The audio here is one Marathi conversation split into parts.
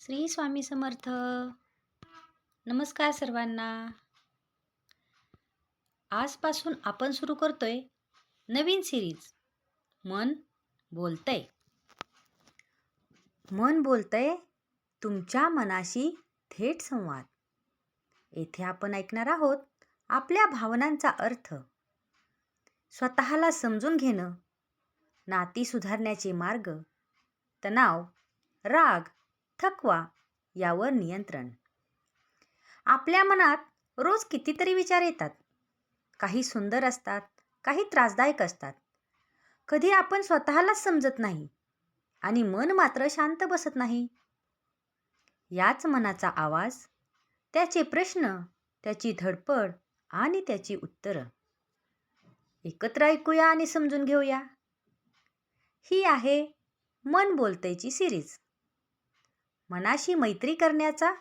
श्री स्वामी समर्थ. नमस्कार सर्वांना. आजपासून आपण सुरू करतोय नवीन सिरीज मन बोलतंय. मन बोलतंय तुमच्या मनाशी थेट संवाद. येथे आपण ऐकणार आहोत आपल्या भावनांचा अर्थ. स्वतःला समजून घेणं नाती सुधारण्याचे मार्ग तणाव राग थकवा यावर नियंत्रण. आपल्या मनात रोज कितीतरी विचार येतात. काही सुंदर असतात काही त्रासदायक असतात. कधी आपण स्वतःलाच समजत नाही आणि मन मात्र शांत बसत नाही. याच मनाचा आवाज त्याचे प्रश्न त्याची धडपड आणि त्याची उत्तरं. एकत्र ऐकूया आणि समजून घेऊया. ही आहे मन बोलतेची सिरीज. मनाशी मैत्री करण्याचा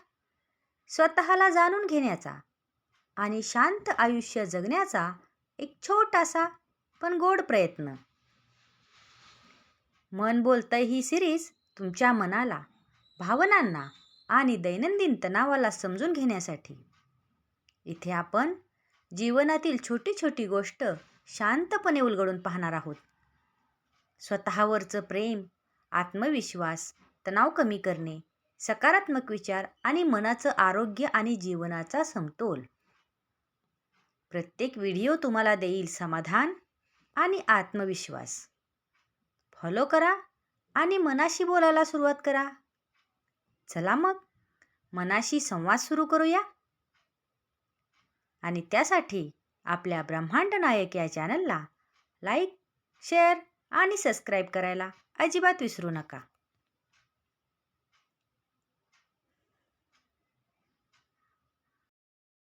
स्वतःला जाणून घेण्याचा आणि शांत आयुष्य जगण्याचा एक छोटासा पण गोड प्रयत्न. मन बोलतंय ही सिरीज तुमच्या मनाला भावनांना आणि दैनंदिन तणावाला समजून घेण्यासाठी. इथे आपण जीवनातील छोटी छोटी गोष्ट शांतपणे उलगडून पाहणार आहोत. स्वतःवरचं प्रेम आत्मविश्वास तणाव कमी करणे सकारात्मक विचार आणि मनाचं आरोग्य आणि जीवनाचा समतोल. प्रत्येक व्हिडिओ तुम्हाला देईल समाधान आणि आत्मविश्वास. फॉलो करा आणि मनाशी बोलायला सुरुवात करा. चला मग मनाशी संवाद सुरू करूया. आणि त्यासाठी आपल्या ब्रह्मांड नायक या चॅनलला लाईक शेअर आणि सबस्क्राईब करायला अजिबात विसरू नका.